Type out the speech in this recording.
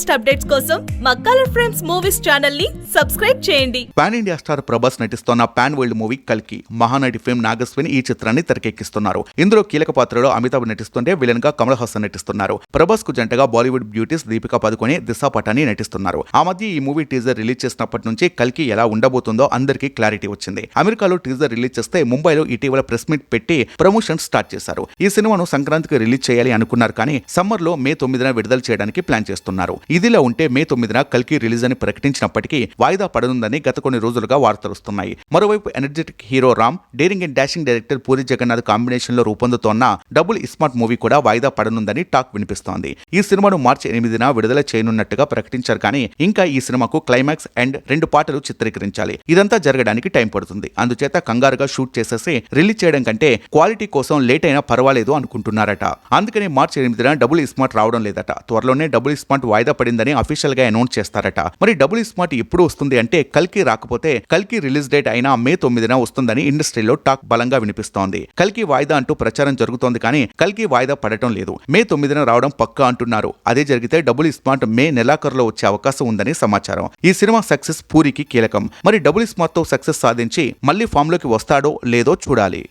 Latest updates కోసం మా colour frames movies ఛానల్ని సబ్స్క్రైబ్ చేయండి. పాన్ ఇండియా స్టార్ ప్రభాస్ నటిస్తున్న పాన్ వరల్డ్ మూవీ కల్కి మహానటి ఫిల్మ్ నాగస్విని ఈ చిత్రాన్ని తెరకెక్కిస్తున్నారు. ఇందులో కీలక పాత్రలో అమితాబ్ నటిస్తుంటే విలన్గా కమల్ హాసన్ నటిస్తున్నారు. ప్రభాస్కు జంటగా బాలీవుడ్ బ్యూటీస్ దీపికా పదుకొని దిశా పటాని నటిస్తున్నారు. ఆ మధ్య ఈ మూవీ టీజర్ రిలీజ్ చేసినప్పటి నుంచి కల్కి ఎలా ఉండబోతుందో అందరికీ క్లారిటీ వచ్చింది. అమెరికాలో టీజర్ రిలీజ్ చేస్తే ముంబైలో ఇటీవల ప్రెస్ మీట్ పెట్టి ప్రమోషన్ స్టార్ట్ చేశారు. ఈ సినిమాను సంక్రాంతికి రిలీజ్ చేయాలి అనుకున్నారు కానీ సమ్మర్లో మే తొమ్మిదిన విడుదల చేయడానికి ప్లాన్ చేస్తున్నారు. ఇదిలా ఉంటే మే తొమ్మిదిన కల్కి రిలీజ్ అని ప్రకటించినప్పటికీ వాయిదా పడనుందని గత కొన్ని రోజులుగా వార్తలు వస్తున్నాయి. మరోవైపు energetic hero Ram daring and dashing director Puri Jagannadh కాంబినేషన్లో రూపొందుతోన్న డబుల్ ఇస్మార్ట్ మూవీ కూడా వాయిదా పడనుందని టాక్ వినిపిస్తోంది. ఈ సినిమాను మార్చి ఎనిమిదిన విడుదల చేయనున్నట్టుగా ప్రకటించారు కానీ ఇంకా ఈ సినిమాకు క్లైమాక్స్ అండ్ రెండు పాటలు చిత్రీకరించాలి. ఇదంతా జరగడానికి టైం పడుతుంది. అందుచేత కంగారుగా షూట్ చేసేసి రిలీజ్ చేయడం కంటే క్వాలిటీ కోసం లేట్ అయినా పర్వాలేదు అనుకుంటున్నారట. అందుకని మార్చి ఎనిమిదిన డబుల్ ఇస్మార్ట్ రావడం లేదట. త్వరలోనే డబుల్ ఇస్మార్ట్ వాయిదా పడిందని అఫీషియల్గా అనౌన్స్ చేస్తారట. మరి డబుల్ ఇస్మార్ట్ e ఎప్పుడు వస్తుంది అంటే కల్కి రాకపోతే కల్కి రిలీజ్ డేట్ అయినా మే తొమ్మిదిన వస్తుందని ఇండస్ట్రీలో టాక్ బలంగా వినిపిస్తోంది. కల్కి వాయిదా అంటూ ప్రచారం జరుగుతోంది కానీ కల్కి వాయిదా పడటం లేదు. మే తొమ్మిదిన రావడం పక్కా అంటున్నారు. అదే జరిగితే డబుల్ ఇస్మార్ట్ e మే నెలాఖరులో వచ్చే అవకాశం ఉందని సమాచారం. ఈ సినిమా సక్సెస్ పూరికి కీలకం. మరి డబుల్ స్మార్ట్ e తో సక్సెస్ సాధించి మళ్ళీ ఫామ్లోకి వస్తాడో లేదో చూడాలి.